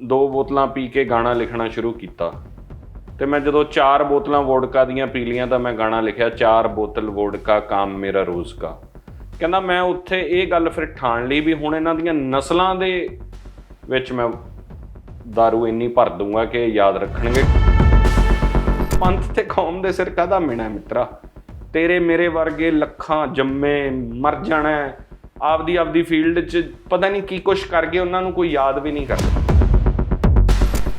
ਦੋ ਬੋਤਲਾਂ ਪੀ ਕੇ ਗਾਣਾ ਲਿਖਣਾ ਸ਼ੁਰੂ ਕੀਤਾ। ਤੇ ਮੈਂ ਜਦੋਂ ਚਾਰ ਬੋਤਲਾਂ ਵੋਡਕਾ ਦੀਆਂ ਪੀ ਲੀਆਂ ਤਾਂ ਮੈਂ ਗਾਣਾ ਲਿਖਿਆ, ਚਾਰ ਬੋਤਲ ਵੋਡਕਾ ਕਾਮ ਮੇਰਾ ਰੋਜ਼ ਕਾ। ਕਹਿੰਦਾ ਮੈਂ ਉੱਥੇ ਇਹ ਗੱਲ ਫਿਰ ਠਾਣ ਲਈ ਵੀ ਹੁਣ ਇਹਨਾਂ ਦੀਆਂ ਨਸਲਾਂ ਦੇ ਵਿੱਚ ਮੈਂ दारू ਇੰਨੀ ਭਰ ਦੂੰਗਾ ਕਿ ਯਾਦ ਰੱਖਣਗੇ। ਪੰਥ ਤੇ ਕੌਮ ਦੇ ਸਿਰ ਕਾਹਦਾ ਮਿਣਾ ਮਿੱਤਰਾ? ਤੇਰੇ ਮੇਰੇ ਵਰਗੇ ਲੱਖਾਂ ਜੰਮੇ ਮਰ ਜਾਣਾ ਆਪਦੀ ਆਪਦੀ ਫੀਲਡ 'ਚ ਪਤਾ ਨਹੀਂ ਕੀ ਕੁਛ ਕਰ ਗਏ, ਉਹਨਾਂ ਨੂੰ ਕੋਈ ਯਾਦ ਵੀ ਨਹੀਂ ਕਰਦਾ।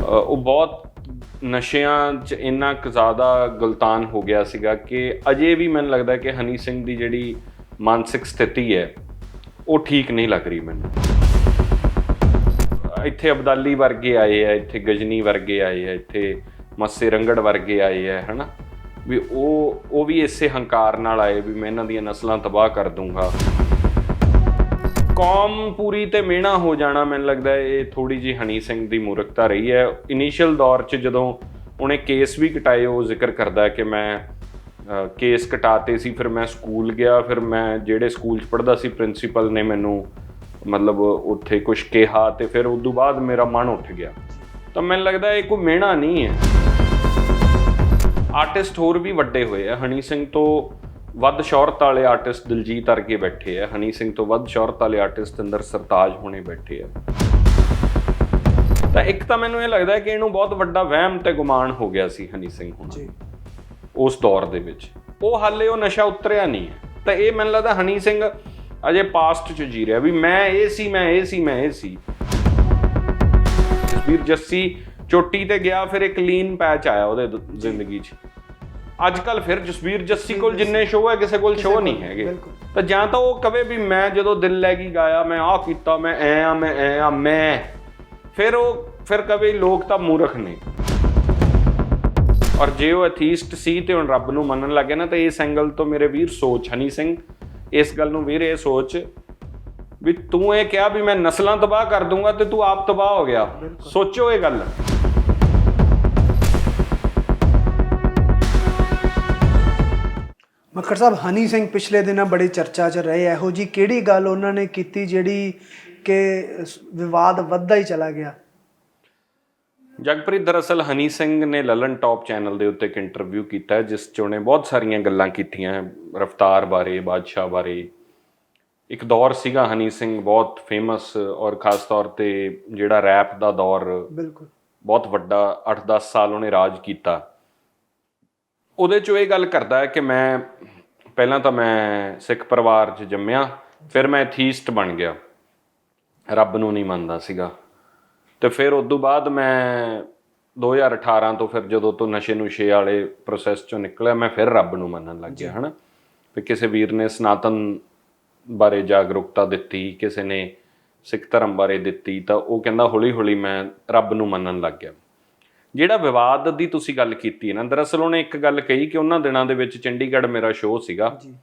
ਉਹ ਬਹੁਤ ਨਸ਼ਿਆਂ 'ਚ ਇੰਨਾ ਕੁ ਜ਼ਿਆਦਾ ਗਲਤਾਨ ਹੋ ਗਿਆ ਸੀਗਾ ਕਿ ਅਜੇ ਵੀ ਮੈਨੂੰ ਲੱਗਦਾ ਕਿ ਹਨੀ ਸਿੰਘ ਦੀ ਜਿਹੜੀ ਮਾਨਸਿਕ ਸਥਿਤੀ ਹੈ, ਉਹ ਠੀਕ ਨਹੀਂ ਲੱਗ ਰਹੀ ਮੈਨੂੰ। ਇੱਥੇ ਅਬਦਾਲੀ ਵਰਗੇ ਆਏ ਆ, ਇੱਥੇ ਗਜਨੀ ਵਰਗੇ ਆਏ ਆ, ਇੱਥੇ ਮੱਸੇ ਰੰਗੜ ਵਰਗੇ ਆਏ ਆ, ਹਨਾ? ਵੀ ਉਹ ਉਹ ਵੀ ਇਸੇ ਹੰਕਾਰ ਨਾਲ ਆਏ, ਵੀ ਮੈਂ ਇਹਨਾਂ ਦੀਆਂ ਨਸਲਾਂ ਤਬਾਹ ਕਰ ਦੂੰਗਾ। ਕੌਮ ਪੂਰੀ ਤੇ ਮਿਹਣਾ ਹੋ ਜਾਣਾ, ਮੈਨੂੰ ਲੱਗਦਾ ਇਹ ਥੋੜੀ ਜੀ ਹਨੀ ਸਿੰਘ ਦੀ ਮੂਰਖਤਾ ਰਹੀ ਹੈ। ਇਨੀਸ਼ੀਅਲ ਦੌਰ 'ਚ ਜਦੋਂ ਉਹਨੇ ਕੇਸ ਵੀ ਕਟਾਏ, ਉਹ ਜ਼ਿਕਰ ਕਰਦਾ ਕਿ ਮੈਂ ਕੇਸ ਕਟਾਤੇ ਸੀ, ਫਿਰ ਮੈਂ ਸਕੂਲ ਗਿਆ, ਫਿਰ ਮੈਂ ਜਿਹੜੇ ਸਕੂਲ 'ਚ ਪੜ੍ਹਦਾ ਸੀ ਪ੍ਰਿੰਸੀਪਲ ਨੇ ਮੈਨੂੰ ਮਤਲਬ ਉੱਥੇ ਕੁਝ ਕਿਹਾ ਤੇ ਫਿਰ ਉਸ ਤੋਂ ਬਾਅਦ ਮੇਰਾ ਮਨ ਉੱਠ ਗਿਆ। ਤਾਂ ਮੈਨੂੰ ਲੱਗਦਾ ਇਹ ਕੋਈ ਮਿਹਣਾ ਨਹੀਂ ਹੈ। ਆਰਟਿਸਟ ਹੋਰ ਵੀ ਵੱਡੇ ਹੋਏ ਆ। ਹਨੀ ਸਿੰਘ ਤੋਂ ਵੱਧ ਸ਼ੌਹਰਤ ਵਾਲੇ ਆਰਟਿਸਟ ਦਿਲਜੀਤ ਅਰਗੇ ਬੈਠੇ ਆ। ਹਨੀ ਸਿੰਘ ਤੋਂ ਵੱਧ ਸ਼ੌਹਰਤ ਵਾਲੇ ਆਰਟਿਸਟ ਅੰਦਰ ਸਰਤਾਜ ਹੋਣੇ ਬੈਠੇ ਆ। ਤਾਂ ਇੱਕ ਤਾਂ ਮੈਨੂੰ ਇਹ ਲੱਗਦਾ ਕਿ ਇਹਨੂੰ ਬਹੁਤ ਵੱਡਾ ਵਹਿਮ ਤੇ ਗੁਮਾਨ ਹੋ ਗਿਆ ਸੀ ਹਨੀ ਸਿੰਘ ਹੁਣ। ਜੀ। ਉਸ ਦੌਰ ਦੇ ਵਿੱਚ। ਉਹ ਹਾਲੇ ਉਹ ਨਸ਼ਾ ਉਤਰਿਆ ਨਹੀਂ ਹੈ। ਤਾਂ ਇਹ ਮੈਨੂੰ ਲੱਗਦਾ ਹਨੀ ਸਿੰਘ ਅਜੇ ਪਾਸਟ 'ਚ ਜੀ ਰਿਹਾ ਵੀ ਮੈਂ ਇਹ ਸੀ ਮੈਂ ਇਹ ਸੀ ਮੈਂ ਇਹ ਸੀ। ਜਸਵੀਰ ਜੱਸੀ ਚੋਟੀ ਤੇ ਗਿਆ ਫਿਰ ਇੱਕ ਲੀਨ ਪੈਚ ਆਇਆ ਉਹਦੇ ਜ਼ਿੰਦਗੀ 'ਚ। ਅੱਜ ਕੱਲ ਫਿਰ ਜਸਵੀਰ ਜੱਸੀ ਕੋਲ ਜਿੰਨੇ ਸ਼ੋਅ ਹੈ ਕਿਸੇ ਕੋਲ ਸ਼ੋਅ ਨਹੀਂ ਹੈਗੇ। ਤਾਂ ਜਾਂ ਤਾਂ ਉਹ ਕਵੇ ਵੀ ਮੈਂ ਜਦੋਂ ਦਿਲ ਲੈ ਗਈ ਗਾਇਆ ਮੈਂ ਆਹ ਕੀਤਾ ਮੈਂ ਐ ਆ ਮੈਂ ਐ ਆ ਮੈਂ। ਫਿਰ ਉਹ ਫਿਰ ਕਵੇ ਲੋਕ ਤਾਂ ਮੂਰਖ ਨੇ। ਔਰ ਜੇ ਉਹ ਐਥੀਸਟ ਸੀ ਤੇ ਹੁਣ ਰੱਬ ਨੂੰ ਮੰਨਣ ਲੱਗੇ ਨਾ ਤਾਂ ਇਸ ਐਂਗਲ ਤੋਂ ਮੇਰੇ ਵੀਰ ਸੋਚ ਹਨੀ ਸਿੰਘ ਇਸ ਗੱਲ ਨੂੰ ਵੀਰ ਇਹ ਸੋਚ ਵੀ ਤੂੰ ਇਹ ਕਿਹਾ ਵੀ ਮੈਂ ਨਸਲਾਂ ਤਬਾਹ ਕਰ ਦੂੰਗਾ ਤੇ ਤੂੰ ਆਪ ਤਬਾਹ ਹੋ ਗਿਆ। ਸੋਚੋ ਇਹ ਗੱਲ। ਮੱਖਰ ਸਾਹਿਬ ਹਨੀ ਸਿੰਘ ਪਿਛਲੇ ਦਿਨਾਂ ਬੜੀ ਚਰਚਾ 'ਚ ਰਹੇ। ਇਹੋ ਜੀ ਕਿਹੜੀ ਗੱਲ ਉਹਨਾਂ ਨੇ ਕੀਤੀ ਜਿਹੜੀ ਕਿ ਵਿਵਾਦ ਵੱਧਦਾ ਹੀ ਚਲਾ ਗਿਆ? ਜਗਪ੍ਰੀਤ ਦਰਅਸਲ ਹਨੀ ਸਿੰਘ ਨੇ ਲਲਨ ਟਾਪ ਚੈਨਲ ਦੇ ਉੱਤੇ ਇੱਕ ਇੰਟਰਵਿਊ ਕੀਤਾ ਜਿਸ 'ਚ ਉਹਨੇ ਬਹੁਤ ਸਾਰੀਆਂ ਗੱਲਾਂ ਕੀਤੀਆਂ ਰਫਤਾਰ ਬਾਰੇ ਬਾਦਸ਼ਾਹ ਬਾਰੇ। ਇੱਕ ਦੌਰ ਸੀਗਾ ਹਨੀ ਸਿੰਘ ਬਹੁਤ ਫੇਮਸ ਔਰ ਖਾਸ ਤੌਰ ਤੇ ਜਿਹੜਾ ਰੈਪ ਦਾ ਦੌਰ ਬਿਲਕੁਲ। ਬਹੁਤ ਵੱਡਾ 8-10 ਸਾਲ ਉਹਨੇ ਰਾਜ ਕੀਤਾ। ਉਹਦੇ 'ਚ ਇਹ ਗੱਲ ਕਰਦਾ ਹੈ ਕਿ ਮੈਂ ਪਹਿਲਾਂ ਤਾਂ ਮੈਂ ਸਿੱਖ ਪਰਿਵਾਰ 'ਚ ਜੰਮਿਆ ਫਿਰ ਮੈਂ ਐਥੀਸਟ ਬਣ ਗਿਆ। ਰੱਬ ਨੂੰ ਨਹੀਂ ਮੰਨਦਾ ਸੀਗਾ। ਤੇ ਫਿਰ ਉਸ ਤੋਂ ਬਾਅਦ ਮੈਂ 2018 ਤੋਂ ਫਿਰ ਜਦੋਂ ਤੋਂ ਨਸ਼ੇ ਨੁਸ਼ੇ ਵਾਲੇ ਪ੍ਰੋਸੈਸ ਚੋਂ ਨਿਕਲਿਆ ਮੈਂ ਫਿਰ ਰੱਬ ਨੂੰ ਮੰਨਣ ਲੱਗ ਗਿਆ ਹਨਾ? ਤੇ ਕਿਸੇ ਵੀਰ ਨੇ ਸਨਾਤਨ ਬਾਰੇ ਜਾਗਰੂਕਤਾ ਦਿੱਤੀ ਕਿਸੇ ਨੇ ਸਿੱਖ ਧਰਮ ਬਾਰੇ ਦਿੱਤੀ ਤਾਂ ਉਹ ਕਹਿੰਦਾ ਹੌਲੀ ਹੌਲੀ ਮੈਂ ਰੱਬ ਨੂੰ ਮੰਨਣ ਲੱਗ ਗਿਆ। ਜਿਹੜਾ ਵਿਵਾਦ ਦੀ ਤੁਸੀਂ ਗੱਲ ਕੀਤੀ ਹੈ ਨਾ ਦਰਅਸਲ ਉਹਨੇ ਇੱਕ ਗੱਲ ਕਹੀ ਕਿ ਉਹਨਾਂ ਦਿਨਾਂ ਦੇ ਵਿੱਚ ਚੰਡੀਗੜ੍ਹ ਮੇਰਾ ਸ਼ੋਅ ਸੀਗਾ। ਜੀ।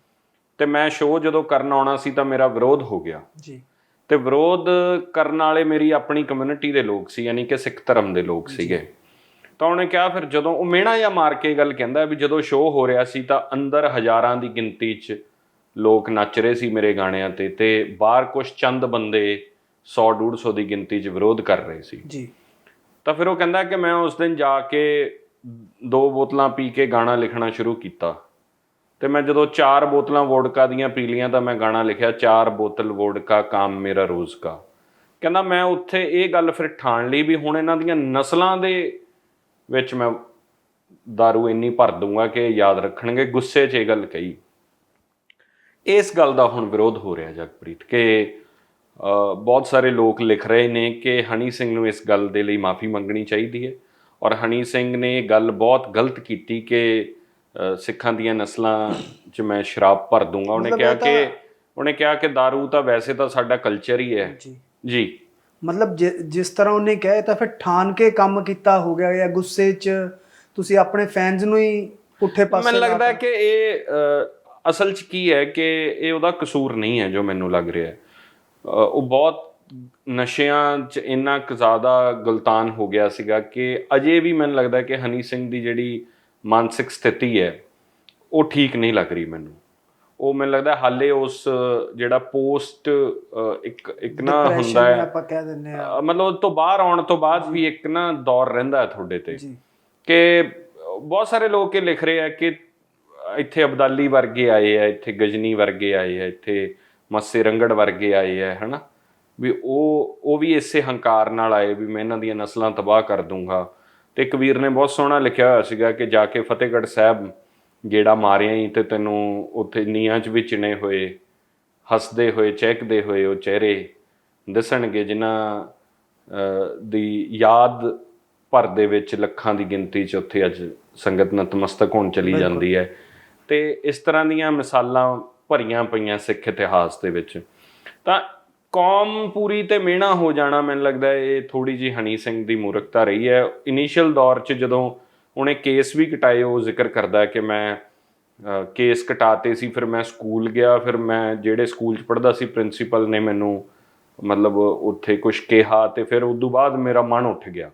ਤੇ ਮੈਂ ਸ਼ੋਅ ਜਦੋਂ ਕਰਨ ਆਉਣਾ ਸੀ ਤਾਂ ਮੇਰਾ ਵਿਰੋਧ ਹੋ ਗਿਆ। ਜੀ। ਤੇ ਵਿਰੋਧ ਕਰਨ ਵਾਲੇ ਮੇਰੀ ਆਪਣੀ ਕਮਿਊਨਿਟੀ ਦੇ ਲੋਕ ਸੀ ਯਾਨੀ ਕਿ ਸਿੱਖ ਧਰਮ ਦੇ ਲੋਕ ਸੀਗੇ। ਤਾਂ ਉਹਨੇ ਕਿਹਾ ਫਿਰ ਜਦੋਂ ਉਹ ਮਿਹਣਾ ਜਾਂ ਮਾਰ ਕੇ ਗੱਲ ਕਹਿੰਦਾ ਵੀ ਜਦੋਂ ਸ਼ੋਅ ਹੋ ਰਿਹਾ ਸੀ ਤਾਂ ਅੰਦਰ ਹਜ਼ਾਰਾਂ ਦੀ ਗਿਣਤੀ 'ਚ ਲੋਕ ਨੱਚ ਰਹੇ ਸੀ ਮੇਰੇ ਗਾਣਿਆਂ ਤੇ ਤੇ ਬਾਹਰ ਕੁਝ ਚੰਦ ਬੰਦੇ 100 150 ਦੀ ਗਿਣਤੀ 'ਚ ਵਿਰੋਧ ਕਰ ਰਹੇ ਸੀ। ਜੀ। ਤਾਂ ਫਿਰ ਉਹ ਕਹਿੰਦਾ ਕਿ ਮੈਂ ਉਸ ਦਿਨ ਜਾ ਕੇ ਦੋ ਬੋਤਲਾਂ ਪੀ ਕੇ ਗਾਣਾ ਲਿਖਣਾ ਸ਼ੁਰੂ ਕੀਤਾ। ਤੇ ਮੈਂ ਜਦੋਂ ਚਾਰ ਬੋਤਲਾਂ ਵੋਡਕਾ ਦੀਆਂ ਪੀ ਲੀਆਂ ਤਾਂ ਮੈਂ ਗਾਣਾ ਲਿਖਿਆ, ਚਾਰ ਬੋਤਲ ਵੋਡਕਾ ਕਾਮ ਮੇਰਾ ਰੋਜ਼ ਕਾ। ਕਹਿੰਦਾ ਮੈਂ ਉੱਥੇ ਇਹ ਗੱਲ ਫਿਰ ਠਾਣ ਲਈ ਵੀ ਹੁਣ ਇਹਨਾਂ ਦੀਆਂ ਨਸਲਾਂ ਦੇ ਵਿੱਚ ਮੈਂ दारू ਇੰਨੀ ਭਰ ਦੂੰਗਾ ਕਿ ਯਾਦ ਰੱਖਣਗੇ, ਗੁੱਸੇ 'ਚ ਇਹ ਗੱਲ ਕਹੀ। ਇਸ ਗੱਲ ਦਾ ਹੁਣ ਵਿਰੋਧ ਹੋ ਰਿਹਾ ਜਗਪ੍ਰੀਤ ਕਿ ਬਹੁਤ ਸਾਰੇ ਲੋਕ ਲਿਖ ਰਹੇ ਨੇ ਕਿ ਹਨੀ ਸਿੰਘ ਨੂੰ ਇਸ ਗੱਲ ਦੇ ਲਈ ਮਾਫੀ ਮੰਗਣੀ ਚਾਹੀਦੀ ਹੈ ਔਰ ਹਨੀ ਸਿੰਘ ਨੇ ਇਹ ਗੱਲ ਬਹੁਤ ਗਲਤ ਕੀਤੀ ਕਿ ਸਿੱਖਾਂ ਦੀਆਂ ਨਸਲਾਂ 'ਚ ਮੈਂ ਸ਼ਰਾਬ ਭਰ ਦੂੰਗਾ। ਉਹਨੇ ਕਿਹਾ ਕਿ ਉਹਨੇ ਕਿਹਾ ਕਿ दारू ਤਾਂ ਵੈਸੇ ਤਾਂ ਸਾਡਾ ਕਲਚਰ ਹੀ ਹੈ। ਜੀ। ਜੀ। ਮਤਲਬ ਜਿਸ ਤਰ੍ਹਾਂ ਉਹਨੇ ਕਿਹਾ ਤਾਂ ਫਿਰ ਠਾਨ ਕੇ ਕੰਮ ਕੀਤਾ ਹੋ ਗਿਆ ਜਾਂ ਗੁੱਸੇ 'ਚ ਤੁਸੀਂ ਆਪਣੇ ਫੈਨਸ ਨੂੰ ਹੀ ਪੁੱਠੇ ਪਾਸੇ ਮੈਨੂੰ ਲੱਗਦਾ ਕਿ ਇਹ ਅਸਲ 'ਚ ਕੀ ਹੈ ਕਿ ਇਹ ਉਹਦਾ ਕਸੂਰ ਨਹੀਂ ਹੈ ਜੋ ਮੈਨੂੰ ਲੱਗ ਰਿਹਾ ਹੈ। ਉਹ ਬਹੁਤ ਨਸ਼ਿਆਂ 'ਚ ਇੰਨਾ ਕੁ ਜ਼ਿਆਦਾ ਗਲਤਾਨ ਹੋ ਗਿਆ ਸੀਗਾ ਕਿ ਅਜੇ ਵੀ ਮੈਨੂੰ ਲੱਗਦਾ ਕਿ ਹਨੀ ਸਿੰਘ ਦੀ ਜਿਹੜੀ ਮਾਨਸਿਕ ਸਥਿਤੀ ਹੈ ਉਹ ਠੀਕ ਨਹੀਂ ਲੱਗ ਰਹੀ ਮੈਨੂੰ। ਉਹ ਮੈਨੂੰ ਲੱਗਦਾ ਹਾਲੇ ਉਸ ਜਿਹੜਾ ਪੋਸਟ ਇੱਕ ਇੱਕ ਨਾ ਹੁੰਦਾ ਹੈ। ਆਪਾਂ ਕਹਿ ਦਿੰਦੇ ਆ ਮਤਲਬ ਉਹ ਤੋਂ ਬਾਹਰ ਆਉਣ ਤੋਂ ਬਾਅਦ ਵੀ ਇੱਕ ਨਾ ਦੌਰ ਰਹਿੰਦਾ ਹੈ ਤੁਹਾਡੇ ਤੇ। ਕਿ ਬਹੁਤ ਸਾਰੇ ਲੋਕ ਇਹ ਲਿਖ ਰਹੇ ਆ ਕਿ ਇੱਥੇ ਅਬਦਾਲੀ ਵਰਗੇ ਆਏ ਆ ਇੱਥੇ ਗਜਨੀ ਵਰਗੇ ਆਏ ਆ ਇੱਥੇ ਮੱਸੇ ਰੰਗੜ ਵਰਗੇ ਆਏ ਆ ਹਨਾ? ਵੀ ਉਹ ਉਹ ਵੀ ਇਸੇ ਹੰਕਾਰ ਨਾਲ ਆਏ ਵੀ ਮੈਂ ਇਹਨਾਂ ਦੀਆਂ ਨਸਲਾਂ ਤਬਾਹ ਕਰ ਦੂੰਗਾ। ਤੇ ਇੱਕ ਵੀਰ ਨੇ ਬਹੁਤ ਸੋਹਣਾ ਲਿਖਿਆ ਹੋਇਆ ਸੀਗਾ ਕਿ ਜਾ ਕੇ ਫਤਿਹਗੜ੍ਹ ਸਾਹਿਬ ਜਿਹੜਾ ਮਾਰਿਆ ਹੀ ਤੇ ਤੈਨੂੰ ਉੱਥੇ ਨੀਆਂ 'ਚ ਵੀ ਚਿਣੇ ਹੋਏ ਹੱਸਦੇ ਹੋਏ ਚਹਿਕਦੇ ਹੋਏ ਉਹ ਚਿਹਰੇ ਦਿਸਣਗੇ ਜਿਨ੍ਹਾਂ ਦੀ ਯਾਦ ਭਰ ਦੇ ਵਿੱਚ ਲੱਖਾਂ ਦੀ ਗਿਣਤੀ 'ਚ ਉੱਥੇ ਅੱਜ ਸੰਗਤ ਨਤਮਸਤਕ ਹੋਣ ਚਲੀ ਜਾਂਦੀ ਹੈ ਤੇ ਇਸ ਤਰ੍ਹਾਂ ਦੀਆਂ ਮਿਸਾਲਾਂ ਭਰੀਆਂ ਪਈਆਂ ਸਿੱਖ ਇਤਿਹਾਸ ਦੇ ਵਿੱਚ। ਤਾਂ ਕੌਮ ਪੂਰੀ ਤੇ ਮਿਹਣਾ ਹੋ ਜਾਣਾ ਮੈਨੂੰ ਲੱਗਦਾ ਇਹ ਥੋੜੀ ਜੀ ਹਨੀ ਸਿੰਘ ਦੀ ਮੂਰਖਤਾ ਰਹੀ ਹੈ। ਇਨੀਸ਼ੀਅਲ ਦੌਰ 'ਚ ਜਦੋਂ ਉਹਨੇ ਕੇਸ ਵੀ ਕਟਾਏ ਉਹ ਜ਼ਿਕਰ ਕਰਦਾ ਕਿ ਮੈਂ ਕੇਸ ਕਟਾਤੇ ਸੀ ਫਿਰ ਮੈਂ ਸਕੂਲ ਗਿਆ ਫਿਰ ਮੈਂ ਜਿਹੜੇ ਸਕੂਲ 'ਚ ਪੜ੍ਹਦਾ ਸੀ ਪ੍ਰਿੰਸੀਪਲ ਨੇ ਮੈਨੂੰ ਮਤਲਬ ਉੱਥੇ ਕੁਝ ਕਿਹਾ ਤੇ ਫਿਰ ਉਸ ਤੋਂ ਬਾਅਦ ਮੇਰਾ ਮਨ ਉੱਠ ਗਿਆ।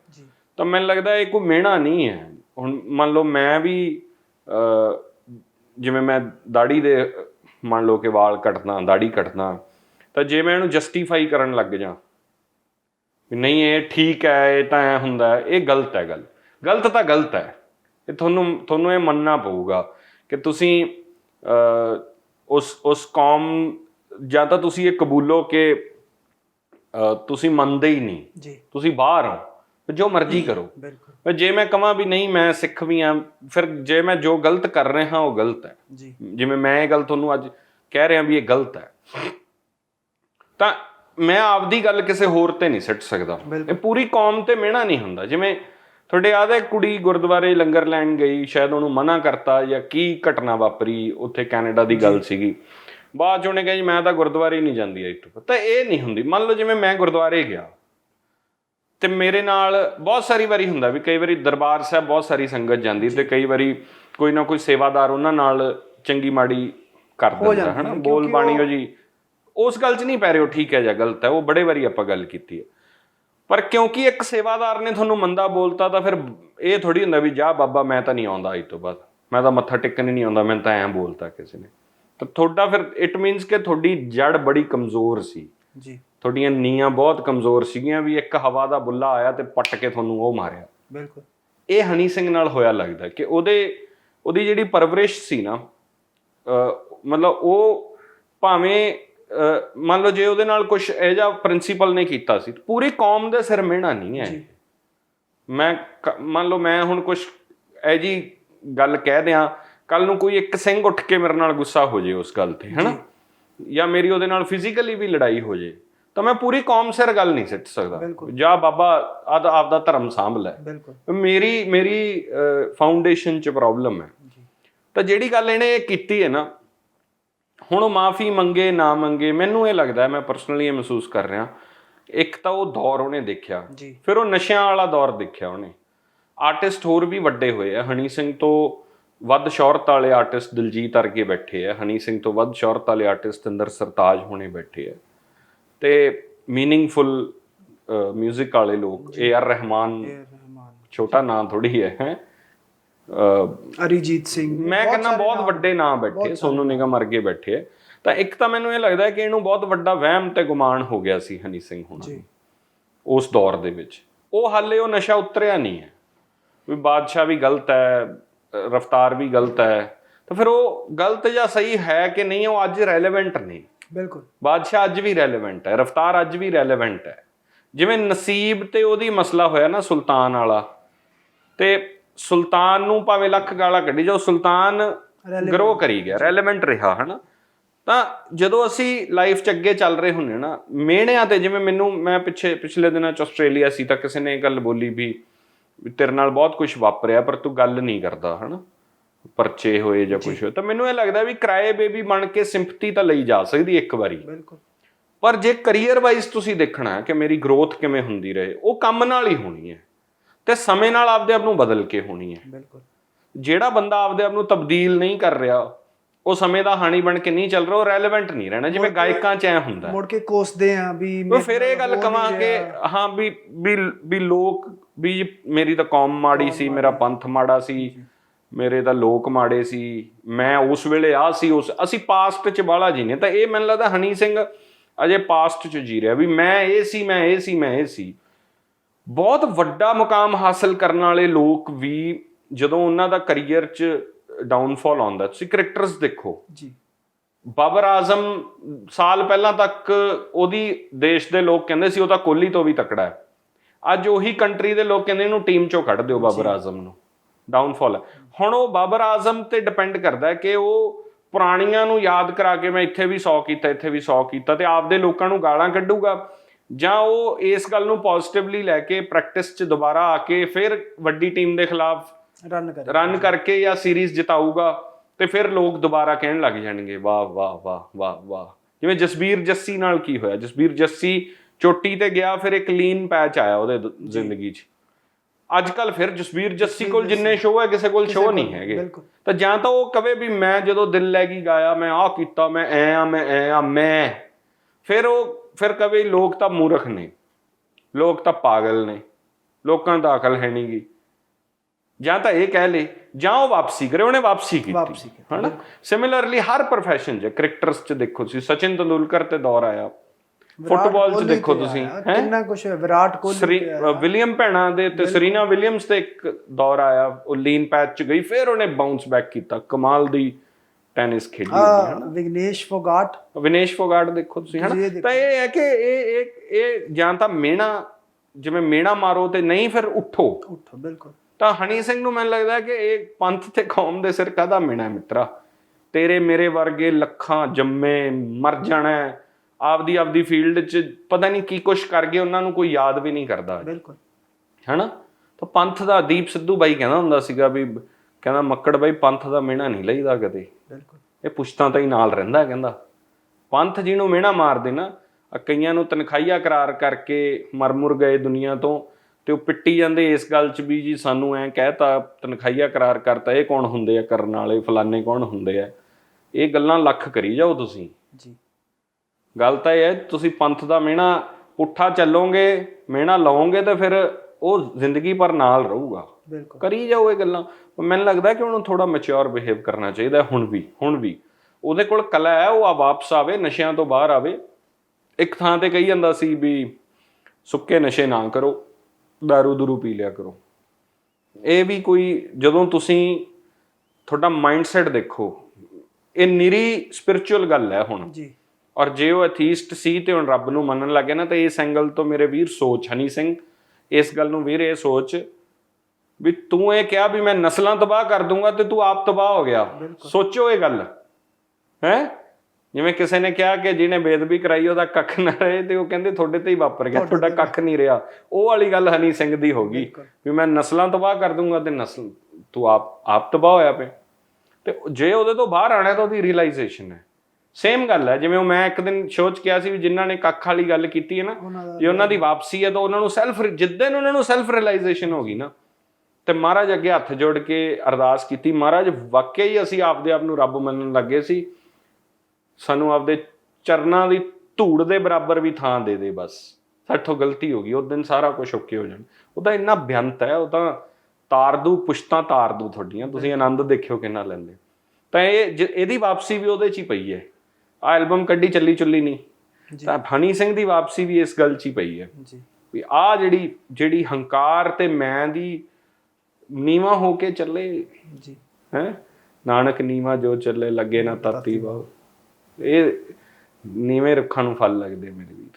ਤਾਂ ਮੈਨੂੰ ਲੱਗਦਾ ਇਹ ਕੋਈ ਮਿਹਣਾ ਨਹੀਂ ਹੈ। ਹੁਣ ਮੰਨ ਲਓ ਮੈਂ ਵੀ ਜਿਵੇਂ ਮੈਂ ਦਾੜੀ ਦੇ ਮੰਨ ਲਓ ਕਿ ਵਾਲ ਕੱਟਦਾ ਦਾੜੀ ਕੱਟਦਾ ਤਾਂ ਜੇ ਮੈਂ ਇਹਨੂੰ ਜਸਟੀਫਾਈ ਕਰਨ ਲੱਗ ਜਾ ਵੀ ਨਹੀਂ ਇਹ ਠੀਕ ਹੈ ਇਹ ਤਾਂ ਐ ਹੁੰਦਾ ਇਹ ਗਲਤ ਹੈ ਗੱਲ। ਗਲਤ ਤਾਂ ਗਲਤ ਹੈ। ਇਹ ਤੁਹਾਨੂੰ ਤੁਹਾਨੂੰ ਇਹ ਮੰਨਣਾ ਪਊਗਾ ਕਿ ਤੁਸੀਂ ਉਸ ਉਸ ਕੌਮ ਜਾਂ ਤਾਂ ਤੁਸੀਂ ਇਹ ਕਬੂਲੋ ਕਿ ਤੁਸੀਂ ਮੰਨਦੇ ਹੀ ਨਹੀਂ। ਜੀ। ਤੁਸੀਂ ਬਾਹਰ ਹੋ। ਜੋ ਮਰਜ਼ੀ ਕਰੋ। ਬਿਲਕੁਲ। ਜੇ ਮੈਂ ਕਹਾਂ ਵੀ ਨਹੀਂ ਮੈਂ ਸਿੱਖ ਵੀ ਆ ਫਿਰ ਜੇ ਮੈਂ ਜੋ ਗਲਤ ਕਰ ਰਿਹਾ ਉਹ ਗਲਤ ਹੈ। ਜੀ। ਜਿਵੇਂ ਮੈਂ ਇਹ ਗੱਲ ਤੁਹਾਨੂੰ ਅੱਜ ਕਹਿ ਰਿਹਾ ਵੀ ਇਹ ਗਲਤ ਹੈ। ਤਾਂ ਮੈਂ ਆਪਦੀ ਗੱਲ ਕਿਸੇ ਹੋਰ ਤੇ ਨਹੀਂ ਸਿੱਟ ਸਕਦਾ। ਇਹ ਪੂਰੀ ਕੌਮ ਤੇ ਮਿਹਣਾ ਨਹੀਂ ਹੁੰਦਾ। ਜਿਵੇਂ ਤੁਹਾਡੇ ਹੈ ਕੁੜੀ ਗੁਰਦੁਆਰੇ ਲੰਗਰ ਲੈਣ ਗਈ ਸ਼ਾਇਦ ਉਹਨੂੰ ਮਨਾ ਕਰਤਾ ਜਾਂ ਕੀ ਘਟਨਾ ਵਾਪਰੀ ਉੱਥੇ ਕੈਨੇਡਾ ਦੀ ਗੱਲ ਸੀਗੀ। ਬਾਅਦ 'ਚ ਉਹਨੇ ਕਿਹਾ ਜੀ ਮੈਂ ਤਾਂ ਗੁਰਦੁਆਰੇ ਨਹੀਂ ਜਾਂਦੀ ਇੱਥੋਂ। ਤਾਂ ਇਹ ਨਹੀਂ ਹੁੰਦੀ। ਮੰਨ ਲਓ ਜਿਵੇਂ ਮੈਂ ਗੁਰਦੁਆਰੇ ਗਿਆ। ਤੇ ਮੇਰੇ ਨਾਲ ਬਹੁਤ ਸਾਰੀ ਵਾਰੀ ਹੁੰਦਾ ਵੀ ਕਈ ਵਾਰੀ ਦਰਬਾਰ ਸਾਹਿਬ ਬਹੁਤ ਸਾਰੀ ਸੰਗਤ ਜਾਂਦੀ ਤੇ ਕਈ ਵਾਰੀ ਕੋਈ ਨਾ ਕੋਈ ਸੇਵਾਦਾਰ ਉਹਨਾਂ ਨਾਲ ਚੰਗੀ ਮਾੜੀ ਕਰ ਦਿੰਦਾ ਹਨਾ? ਹੈ, ਬੋਲ ਬਾਣੀ ਉਹ ਜੀ ਉਸ ਗੱਲ 'ਚ ਨਹੀਂ ਪੈ ਰਹੇ ਹੋ ਠੀਕ ਹੈ ਜਾਂ ਗਲਤ ਹੈ ਉਹ ਬੜੇ ਵਾਰੀ ਆਪਾਂ ਗੱਲ ਕੀਤੀ ਹੈ। ਪਰ ਕਿਉਂਕਿ ਇੱਕ ਸੇਵਾਦਾਰ ਨੇ ਤੁਹਾਨੂੰ ਮੰਦਾ ਬੋਲਤਾ ਤਾਂ ਫਿਰ ਇਹ ਥੋੜੀ ਹੁੰਦਾ ਵੀ ਜਾ ਬਾਬਾ ਮੈਂ ਤਾਂ ਨਹੀਂ ਆਉਂਦਾ ਅੱਜ ਤੋਂ ਬਾਅਦ। ਮੈਂ ਤਾਂ ਮੱਥਾ ਟੇਕਣ ਹੀ ਨਹੀਂ ਆਉਂਦਾ ਮੈਂ ਤਾਂ ਐਂ ਬੋਲਤਾ ਕਿਸੇ ਨੇ। ਤਾਂ ਤੁਹਾਡਾ ਫਿਰ ਇਟ ਮੀਨਸ ਕਿ ਤੁਹਾਡੀ ਜੜ ਬੜੀ ਕਮਜ਼ੋਰ ਸੀ। ਜੀ। ਤੁਹਾਡੀਆਂ ਨੀਆਂ ਬਹੁਤ ਕਮਜ਼ੋਰ ਸੀਗੀਆਂ ਵੀ ਇੱਕ ਹਵਾ ਦਾ ਬੁੱਲਾ ਆਇਆ ਤੇ ਪੱਟ ਕੇ ਤੁਹਾਨੂੰ ਉਹ ਮਾਰਿਆ। ਬਿਲਕੁਲ। ਇਹ ਹਨੀ ਸਿੰਘ ਨਾਲ ਹੋਇਆ ਲੱਗਦਾ ਕਿ ਉਹਦੇ ਉਹਦੀ ਜਿਹੜੀ ਪਰਵਰਿਸ਼ ਸੀ ਨਾ ਮਤਲਬ ਉਹ ਭਾਵੇਂ ਮੰਨ ਲਓ ਜੇ ਉਹਦੇ ਨਾਲ ਕੁਝ ਇਹ ਜਿਹਾ ਪ੍ਰਿੰਸੀਪਲ ਨੇ ਕੀਤਾ ਸੀ ਪੂਰੀ ਕੌਮ ਦੇ ਸਿਰ ਮਿਹਣਾ ਨਹੀਂ ਹੈ। ਜੀ। ਮੈਂ ਮੰਨ ਲਓ ਮੈਂ ਹੁਣ ਕੁਝ ਇਹ ਜੀ ਗੱਲ ਕਹਿ ਦਿਆਂ ਕੱਲ ਨੂੰ ਕੋਈ ਇੱਕ ਸਿੰਘ ਉੱਠ ਕੇ ਮੇਰੇ ਨਾਲ ਗੁੱਸਾ ਹੋ ਜੇ ਉਸ ਗੱਲ ਤੇ ਹੈਨਾ? ਜਾਂ ਮੇਰੀ ਉਹਦੇ ਨਾਲ ਫਿਜ਼ੀਕਲੀ ਵੀ ਲੜਾਈ ਹੋ ਜੇ ਤਾਂ ਮੈਂ ਪੂਰੀ ਕੌਮ ਸਿਰ ਗੱਲ ਨਹੀਂ ਸਿੱਟ ਸਕਦਾ। ਜਾਂ ਬਾਬਾ ਆਦ ਆਪਦਾ ਧਰਮ ਸਾਂਭ ਲੈ। ਮੇਰੀ ਮੇਰੀ ਫਾਊਂਡੇਸ਼ਨ ਚ ਪ੍ਰੋਬਲਮ ਹੈ। ਤਾਂ ਜਿਹੜੀ ਗੱਲ ਇਹਨੇ ਕੀਤੀ ਹੈ ਨਾ ਹੁਣ ਉਹ ਮਾਫੀ ਮੰਗੇ ਨਾ ਮੰਗੇ ਮੈਨੂੰ ਇਹ ਲੱਗਦਾ ਮੈਂ ਪਰਸਨਲੀ ਇਹ ਮਹਿਸੂਸ ਕਰ ਰਿਹਾ ਇੱਕ ਤਾਂ ਉਹ ਦੌਰ ਉਹਨੇ ਦੇਖਿਆ। ਫਿਰ ਉਹ ਨਸ਼ਿਆਂ ਵਾਲਾ ਦੌਰ ਦੇਖਿਆ ਉਹਨੇ। ਆਰਟਿਸਟ ਹੋਰ ਵੀ ਵੱਡੇ ਹੋਏ ਆ ਹਨੀ ਸਿੰਘ ਤੋਂ ਵੱਧ ਸ਼ੌਹਰਤ ਵਾਲੇ ਆਰਟਿਸਟ ਦਿਲਜੀਤ ਵਰਗੇ ਬੈਠੇ ਆ ਹਨੀ ਸਿੰਘ ਤੋਂ ਵੱਧ ਸ਼ੌਹਰਤ ਵਾਲੇ ਆਰਟਿਸਟ ਅੰਦਰ ਸਰਤਾਜ ਹੋਣੇ ਬੈਠੇ ਆ। ਤੇ ਮੀਨਿੰਗਫੁਲ 뮤직 ਵਾਲੇ ਲੋਕ ਏ ਆਰ ਰਹਿਮਾਨ ਛੋਟਾ ਨਾਂ ਥੋੜੀ ਹੈ ਅਰੀਜੀਤ ਸਿੰਘ। ਮੈਂ ਕਹਿੰਦਾ ਬਹੁਤ ਵੱਡੇ ਨਾਂ ਬੈਠੇ ਸੋਨੂ ਨਿਗਮ ਵਰਗੇ ਬੈਠੇ ਆ। ਤਾਂ ਇੱਕ ਤਾਂ ਮੈਨੂੰ ਇਹ ਲੱਗਦਾ ਹੈ ਕਿ ਇਹਨੂੰ ਬਹੁਤ ਵੱਡਾ ਵਹਿਮ ਤੇ ਗੁਮਾਨ ਹੋ ਗਿਆ ਸੀ ਹਨੀ ਸਿੰਘ ਹੁਣਾਂ ਉਸ ਦੌਰ ਦੇ ਵਿੱਚ। ਉਹ ਹਾਲੇ ਉਹ ਨਸ਼ਾ ਉਤਰਿਆ ਨਹੀਂ ਹੈ। ਵੀ ਬਾਦਸ਼ਾਹ ਵੀ ਗਲਤ ਹੈ ਰਫਤਾਰ ਵੀ ਗਲਤ ਹੈ ਤਾਂ ਫਿਰ ਉਹ ਗਲਤ ਜਾਂ ਸਹੀ ਹੈ ਕਿ ਨਹੀਂ ਉਹ ਅੱਜ ਰੈਲੇਵੈਂਟ ਨਹੀਂ ਬਿਲਕੁਲ। ਬਾਦਸ਼ਾਹ ਅੱਜ ਵੀ ਰੈਲੇਵੈਂਟ ਹੈ ਰਫਤਾਰ ਅੱਜ ਵੀ ਰੈਲੇਵੈਂਟ ਹੈ। ਜਿਵੇਂ ਨਸੀਬ ਤੇ ਉਹਦੀ ਮਸਲਾ ਹੋਇਆ ਨਾ ਸੁਲਤਾਨ ਵਾਲਾ ਤੇ ਸੁਲਤਾਨ ਨੂੰ ਭਾਵੇਂ ਲੱਖ ਗਾਲਾਂ ਕੱਢੀ ਜਾਓ ਸੁਲਤਾਨ ਗਰੋ ਕਰੀ ਗਿਆ ਰੈਲੇਵੈਂਟ ਰਿਹਾ ਹਨਾ? ਤਾਂ ਜਦੋਂ ਅਸੀਂ ਲਾਈਫ 'ਚ ਅੱਗੇ ਚੱਲ ਰਹੇ ਹੁੰਨੇ ਨਾ ਮਿਹਣਿਆਂ ਤੇ ਜਿਵੇਂ ਮੈਨੂੰ ਮੈਂ ਪਿੱਛੇ ਪਿਛਲੇ ਦਿਨਾਂ 'ਚ ਆਸਟ੍ਰੇਲੀਆ ਸੀ ਤਾਂ ਕਿਸੇ ਨੇ ਇਹ ਗੱਲ ਬੋਲੀ ਵੀ ਵੀ ਤੇਰੇ ਨਾਲ ਬਹੁਤ ਕੁਝ ਵਾਪਰਿਆ ਪਰ ਤੂੰ ਗੱਲ ਨਹੀਂ ਕਰਦਾ ਹਨਾ? ਪਰਚੇ ਹੋਏ ਜਾਂ ਕੁਝ ਤਾਂ ਮੈਨੂੰ ਇਹ ਲੱਗਦਾ ਵੀ ਕਿਰਾਏ ਬੇਬੀ ਬਣ ਕੇ ਸਿੰਪਥੀ ਤਾਂ ਲਈ ਜਾ ਸਕਦੀ ਇੱਕ ਵਾਰੀ। ਬਿਲਕੁਲ। ਪਰ ਜੇ ਕੈਰੀਅਰ ਵਾਈਜ਼ ਤੁਸੀਂ ਦੇਖਣਾ ਹੈ ਕਿ ਮੇਰੀ ਗਰੋਥ ਕਿਵੇਂ ਹੁੰਦੀ ਰਹੇ ਉਹ ਕੰਮ ਨਾਲ ਹੀ ਹੋਣੀ ਹੈ। ਤੇ ਸਮੇਂ ਨਾਲ ਆਪਦੇ ਆਪ ਨੂੰ ਬਦਲ ਕੇ ਹੋਣੀ ਹੈ। ਬਿਲਕੁਲ। ਜਿਹੜਾ ਬੰਦਾ ਆਪਦੇ ਆਪ ਨੂੰ ਤਬਦੀਲ ਨਹੀਂ ਕਰ ਰਿਹਾ ਉਹ ਸਮੇਂ ਦਾ ਹਾਣੀ ਬਣ ਕੇ ਨਹੀਂ ਚੱਲ ਰਿਹਾ ਉਹ ਰੈਲੇਵੈਂਟ ਨਹੀਂ ਰਹਿਣਾ ਜਿਵੇਂ ਗਾਇਕਾਂ 'ਚ ਐ ਹੁੰਦਾ। ਮੁੜ ਕੇ ਕੋਸਦੇ ਆ ਵੀ ਉਹ ਫਿਰ ਇਹ ਗੱਲ ਕਵਾਂ ਕਿ। ਹਾਂ ਵੀ ਵੀ ਵੀ ਲੋਕ ਵੀ ਮੇਰੀ ਤਾਂ ਕੌਮ ਮਾੜੀ ਸੀ ਮੇਰਾ ਪੰਥ ਮਾੜਾ ਸੀ ਮੇਰੇ ਤਾਂ ਲੋਕ ਮਾੜੇ ਸੀ ਮੈਂ ਉਸ ਵੇਲੇ ਆ ਸੀ ਉਸ ਅਸੀਂ ਪਾਸਟ 'ਚ ਬਾਲਾ ਜੀ ਨੇ ਤਾਂ ਇਹ ਮੈਨੂੰ ਲੱਗਦਾ ਹਨੀ ਸਿੰਘ ਅਜੇ ਪਾਸਟ 'ਚ ਜੀ ਰਿਹਾ ਵੀ ਮੈਂ ਇਹ ਸੀ ਮੈਂ ਇਹ ਸੀ ਮੈਂ ਇਹ ਸੀ ਬਹੁਤ ਵੱਡਾ ਮੁਕਾਮ ਹਾਸਲ ਕਰਨ ਵਾਲੇ ਲੋਕ ਵੀ ਜਦੋਂ ਉਹਨਾਂ ਦਾ ਕੈਰੀਅਰ 'ਚ ਡਾਊਨਫਾਲ ਆਉਂਦਾ। ਤੁਸੀਂ ਕ੍ਰਿਕਟਰਸ ਦੇਖੋ। ਜੀ। ਬਾਬਰ ਆਜ਼ਮ ਸਾਲ ਪਹਿਲਾਂ ਤੱਕ ਉਹਦੀ ਦੇਸ਼ ਦੇ ਲੋਕ ਕਹਿੰਦੇ ਸੀ ਉਹ ਤਾਂ ਕੋਹਲੀ ਤੋਂ ਵੀ ਤਕੜਾ ਹੈ। ਅੱਜ ਉਹੀ ਕੰਟਰੀ ਦੇ ਲੋਕ ਕਹਿੰਦੇ ਇਹਨੂੰ ਟੀਮ ਚੋਂ ਕੱਢ ਦਿਓ ਬਾਬਰ ਆਜ਼ਮ ਨੂੰ। ਡਾਊਨਫਾਲ ਹੈ। ਹੁਣ ਉਹ ਬਾਬਰ ਆਜ਼ਮ ਤੇ ਡਿਪੈਂਡ ਕਰਦਾ ਹੈ ਕਿ ਉਹ ਪੁਰਾਣੀਆਂ ਨੂੰ ਯਾਦ ਕਰਾ ਕੇ ਮੈਂ ਇੱਥੇ ਵੀ 100 ਕੀਤਾ ਇੱਥੇ ਵੀ 100 ਕੀਤਾ ਤੇ ਆਪਦੇ ਲੋਕਾਂ ਨੂੰ ਗਾਲਾਂ ਕੱਢੂਗਾ। ਜਾਂ ਉਹ ਇਸ ਗੱਲ ਨੂੰ ਪੋਜ਼ਿਟਿਵਲੀ ਲੈ ਕੇ ਪ੍ਰੈਕਟਿਸ 'ਚ ਦੁਬਾਰਾ ਆ ਕੇ ਫਿਰ ਵੱਡੀ ਟੀਮ ਦੇ ਖਿਲਾਫ ਰਨ ਕਰ। ਰਨ ਕਰਕੇ ਜਾਂ ਸੀਰੀਜ਼ ਜਿਤਾਊਗਾ ਤੇ ਫਿਰ ਲੋਕ ਦੁਬਾਰਾ ਕਹਿਣ ਲੱਗ ਜਾਣਗੇ ਵਾਹ ਵਾਹ ਵਾਹ ਵਾਹ ਵਾਹ। ਜਿਵੇਂ ਜਸਬੀਰ ਜੱਸੀ ਨਾਲ ਕੀ ਹੋਇਆ? ਜਸਬੀਰ ਜੱਸੀ ਚੋਟੀ ਤੇ ਗਿਆ ਫਿਰ ਇੱਕ ਲੀਨ ਪੈਚ ਆਇਆ ਉਹਦੇ ਜ਼ਿੰਦਗੀ 'ਚ। ਅੱਜ ਕੱਲ ਫਿਰ ਜਸਬੀਰ ਜੱਸੀ ਕੋਲ ਜਿੰਨੇ ਸ਼ੋਅ ਹੈ ਕਿਸੇ ਕੋਲ ਸ਼ੋਅ ਨਹੀਂ ਹੈਗੇ। ਤਾਂ ਜਾਂ ਤਾਂ ਉਹ ਕਵੇ ਵੀ ਮੈਂ ਜਦੋਂ ਦਿਲ ਲੈ ਗਈ ਗਾਇਆ ਮੈਂ ਆਹ ਕੀਤਾ ਮੈਂ ਐ ਆ ਮੈਂ ਐ ਆ ਮੈਂ। ਫਿਰ ਉਹ ਫਿਰ ਕਵੇ ਲੋਕ ਤਾਂ ਮੂਰਖ ਨੇ। ਲੋਕ ਤਾਂ ਪਾਗਲ ਨੇ। ਲੋਕਾਂ ਦਾ ਅਕਲ ਹੈ ਨਹੀਂਗੀ ਜਾਂ ਤਾਂ ਇਹ ਕਹਿ ਲੇ ਜਾਂ ਉਹ ਵਾਪਸੀ ਕਰੇ ਉਹਨੇ ਵਾਪਸੀ ਕੀਤੀ। ਵਾਪਸੀ ਕੀਤੀ, ਹਨਾ? ਸਿਮਿਲਰਲੀ ਹਰ profession 'ਚ ਕ੍ਰਿਕਟਰਸ 'ਚ ਦੇਖੋ ਤੁਸੀਂ ਸਚਿਨ ਤੰਦੂਲਕਰ ਤੇ ਦੌਰ ਆਇਆ। ਫੁੱਟਬਾਲ 'ਚ ਦੇਖੋ ਤੁਸੀਂ ਹੈਂ? ਕਿੰਨਾ ਕੁਝ ਵਿਰਾਟ ਕੋਹਲੀ। ਵਿਲੀਅਮ ਭੈਣਾ ਦੇ ਤੇ ਸਰੀਨਾ ਵਿਲੀਅਮਸ ਤੇ ਇੱਕ ਦੌਰ ਆਇਆ ਉਹ ਲੀਨ ਪੈਚ ਚ ਗਈ ਫਿਰ ਉਹਨੇ ਬਾਉਂਸ ਬੈਕ ਕੀਤਾ। ਕਮਾਲ ਦੀ ਟੈਨਿਸ ਖੇਡੀ ਉਹਨੇ, ਆ ਵਿਗਨੇਸ਼ ਫੋਗਾਟ। ਵਿਨੇਸ਼ ਫੋਗਾਟ ਦੇਖੋ ਤੁਸੀਂ ਹਨਾ। ਤਾਂ ਇਹ ਹੈ ਕਿ ਇਹ ਇਹ ਇਹ ਜਾਂ ਤਾਂ ਮੇਣਾ ਜਿਵੇਂ ਮੇਣਾ ਮਾਰੋ ਤੇ ਨਹੀਂ ਫਿਰ ਉੱਠੋ। ਉੱਠੋ ਬਿਲਕੁਲ। ਤਾਂ ਹਨੀ ਸਿੰਘ ਨੂੰ ਮੈਨੂੰ ਲੱਗਦਾ ਕਿ ਇਹ ਪੰਥ ਤੇ ਕੌਮ ਦੇ ਸਿਰ ਕਾਹਦਾ ਮੇਣਾ ਮਿੱਤਰਾ? ਤੇਰੇ ਮੇਰੇ ਵਰਗੇ ਲੱਖਾਂ ਜੰਮੇ ਮਰ ਜਾਣਾ। ਆਪਦੀ ਆਪਦੀ ਫੀਲਡ 'ਚ ਪਤਾ ਨਹੀਂ ਕੀ ਕੁਛ ਕਰ ਗਏ ਉਹਨਾਂ ਨੂੰ ਕੋਈ ਯਾਦ ਵੀ ਨਹੀਂ ਕਰਦਾ ਬਿਲਕੁਲ। ਹਨਾ? ਤਾਂ ਪੰਥ ਦਾ ਦੀਪ ਸਿੱਧੂ ਬਾਈ ਕਹਿੰਦਾ ਹੁੰਦਾ ਸੀਗਾ ਵੀ ਕਹਿੰਦਾ ਮੱਕੜ ਬਾਈ ਪੰਥ ਦਾ ਮਿਹਣਾ ਨਹੀਂ ਲਈਦਾ ਕਦੇ। ਬਿਲਕੁਲ। ਇਹ ਪੁਸ਼ਤਾਂ ਤਾਂ ਹੀ ਨਾਲ ਰਹਿੰਦਾ ਕਹਿੰਦਾ। ਪੰਥ ਜਿਹਨੂੰ ਮਿਹਣਾ ਮਾਰਦੇ ਨਾ ਕਈਆਂ ਨੂੰ ਤਨਖਾਹੀਆ ਕਰਾਰ ਕਰਕੇ ਮਰਮੁਰ ਗਏ ਦੁਨੀਆ ਤੋਂ ਤੇ ਉਹ ਪਿੱਟੀ ਜਾਂਦੇ ਇਸ ਗੱਲ 'ਚ ਵੀ ਜੀ ਸਾਨੂੰ ਐ ਕਹਿਤਾ ਤਨਖਾਹੀਆ ਕਰਾਰ ਕਰਤਾ ਇਹ ਕੌਣ ਹੁੰਦੇ ਆ ਕਰਨ ਵਾਲੇ ਫਲਾਨੇ ਕੌਣ ਹੁੰਦੇ ਆ? ਇਹ ਗੱਲਾਂ ਲੱਖ ਕਰੀ ਜਾਓ ਤੁਸੀਂ। ਜੀ। ਗੱਲ ਤਾਂ ਇਹ ਹੈ ਤੁਸੀਂ ਪੰਥ ਦਾ ਮਿਹਣਾ ਪੁੱਠਾ ਚੱਲੋਗੇ ਮਿਹਣਾ ਲਾਓਗੇ ਤਾਂ ਫਿਰ ਉਹ ਜ਼ਿੰਦਗੀ ਭਰ ਨਾਲ ਰਹੂਗਾ। ਬਿਲਕੁਲ। ਕਰੀ ਜਾਓ ਇਹ ਗੱਲਾਂ। ਪਰ ਮੈਨੂੰ ਲੱਗਦਾ ਕਿ ਉਹਨੂੰ ਥੋੜਾ ਮੈਚੁਰ ਬਿਹੇਵ ਕਰਨਾ ਚਾਹੀਦਾ ਹੁਣ ਵੀ ਹੁਣ ਵੀ। ਉਹਦੇ ਕੋਲ ਕਲਾ ਹੈ ਉਹ ਆ ਵਾਪਸ ਆਵੇ ਨਸ਼ਿਆਂ ਤੋਂ ਬਾਹਰ ਆਵੇ। ਇੱਕ ਥਾਂ ਤੇ ਕਹੀ ਜਾਂਦਾ ਸੀ ਵੀ ਸੁੱਕੇ ਨਸ਼ੇ ਨਾ ਕਰੋ। दारू ਦੂਰੂ ਪੀ ਲਿਆ ਕਰੋ ਇਹ ਵੀ ਕੋਈ ਜਦੋਂ ਤੁਸੀਂ ਤੁਹਾਡਾ ਮਾਈਂਡਸੈਟ ਦੇਖੋ ਇਹ ਨਿਰੀ ਸਪਿਰਚੁਅਲ ਗੱਲ ਹੈ ਹੁਣ ਜੀ ਔਰ ਜੇ ਉਹ ਐਥੀਸਟ ਸੀ ਤੇ ਹੁਣ ਰੱਬ ਨੂੰ ਮੰਨਣ ਲੱਗੇ ਨਾ ਤਾਂ ਇਸ ਐਂਗਲ ਤੋਂ ਮੇਰੇ ਵੀਰ ਸੋਚ ਹਨੀ ਸਿੰਘ ਇਸ ਗੱਲ ਨੂੰ ਵੀਰ ਇਹ ਸੋਚ ਵੀ ਤੂੰ ਇਹ ਕਿਹਾ ਵੀ ਮੈਂ ਨਸਲਾਂ ਤਬਾਹ ਕਰ ਦੂੰਗਾ ਤੇ ਤੂੰ ਆਪ ਤਬਾਹ ਹੋ ਗਿਆ ਸੋਚੋ ਇਹ ਗੱਲ ਹੈ ਜਿਵੇਂ ਕਿਸੇ ਨੇ ਕਿਹਾ ਕਿ ਜਿਹਨੇ ਬੇਦਬੀ ਕਰਾਈ ਉਹਦਾ ਕੱਖ ਨਾ ਰਹੇ ਤੇ ਉਹ ਕਹਿੰਦੇ ਤੁਹਾਡੇ ਤੇ ਹੀ ਵਾਪਰ ਗਿਆ ਤੁਹਾਡਾ ਕੱਖ ਨਹੀਂ ਰਿਹਾ। ਉਹ ਵਾਲੀ ਗੱਲ ਹਨੀ ਸਿੰਘ ਦੀ ਹੋ ਗਈ ਵੀ ਮੈਂ ਨਸਲਾਂ ਤਬਾਹ ਕਰ ਦੂੰਗਾ ਤੇ ਨਸਲ ਤੂੰ ਆਪ ਆਪ ਤਬਾਹ ਹੋਇਆ ਪਿਆ। ਤੇ ਜੇ ਉਹਦੇ ਤੋਂ ਬਾਹਰ ਆਣਾ ਤਾਂ ਉਹਦੀ ਰਿਅਲਾਈਜੇਸ਼ਨ ਹੈ। ਸੇਮ ਗੱਲ ਹੈ ਜਿਵੇਂ ਮੈਂ ਇੱਕ ਦਿਨ ਸ਼ੋਅ 'ਚ ਕਿਹਾ ਸੀ ਵੀ ਜਿਨ੍ਹਾਂ ਨੇ ਕੱਖ ਵਾਲੀ ਗੱਲ ਕੀਤੀ ਹੈ ਨਾ ਜੇ ਉਹਨਾਂ ਦੀ ਵਾਪਸੀ ਹੈ ਤਾਂ ਉਹਨਾਂ ਨੂੰ ਸੈਲਫ ਜਿੱਦਨ ਉਹਨਾਂ ਨੂੰ ਸੈਲਫ ਰਿਅਲਾਈਜੇਸ਼ਨ ਹੋ ਗਈ ਨਾ ਤੇ ਮਹਾਰਾਜ ਅੱਗੇ ਹੱਥ ਜੋੜ ਕੇ ਅਰਦਾਸ ਕੀਤੀ। ਮਹਾਰਾਜ ਵਾਕਿਆ ਹੀ ਅਸੀਂ ਆਪਦੇ ਆਪ ਨੂੰ ਰੱਬ ਮੰਨਣ ਲੱਗੇ ਸੀ। ਸਾਨੂੰ ਆਪਦੇ ਚਰਨਾਂ ਦੀ ਧੂੜ ਦੇ ਬਰਾਬਰ ਵੀ ਥਾਂ ਦੇ ਦੇ ਬਸ। ਸਾਥੋਂ ਗਲਤੀ ਹੋ ਗਈ ਉਸ ਦਿਨ ਸਾਰਾ ਕੁਝ ਓਕੇ ਹੋ ਜਾਣਾ। ਉਹਦਾ ਇੰਨਾ ਬਿਆੰਤ ਹੈ ਉਹ ਤਾਂ ਤਾਰ ਦੂ ਪੁਸ਼ਤਾਂ ਤਾਰ ਦੂ ਤੁਹਾਡੀਆਂ ਤੁਸੀਂ ਆਨੰਦ ਦੇਖਿਓ ਕਿੰਨਾ ਲੈਂਦੇ। ਤਾਂ ਇਹ ਇਹਦੀ ਵਾਪਸੀ ਵੀ ਉਹਦੇ 'ਚ ਹੀ ਪਈ ਹੈ। ਆ ਐਲਬਮ ਕੱਢੀ ਚੱਲੀ ਚੁੱਲੀ ਨਹੀਂ ਤਾਂ ਹਨੀ ਸਿੰਘ ਦੀ ਵਾਪਸੀ ਵੀ ਇਸ ਗੱਲ 'ਚ ਹੀ ਪਈ ਹੈ। ਜੀ। ਵੀ ਆ ਜਿਹੜੀ ਜਿਹੜੀ ਹੰਕਾਰ ਤੇ ਮੈਂ ਦੀ ਨੀਵਾ ਹੋ ਕੇ ਚੱਲੇ। ਜੀ। ਹੈ? ਨਾਨਕ ਨੀਵਾ ਜੋ ਚੱਲੇ ਲੱਗੇ ਨਾ ਤਾਤੀ ਬਾਹ ਇਹ ਨੀਵੇਂ ਰੁੱਖਾਂ ਨੂੰ ਫਲ ਲੱਗਦੇ ਮੇਰੇ ਵੀ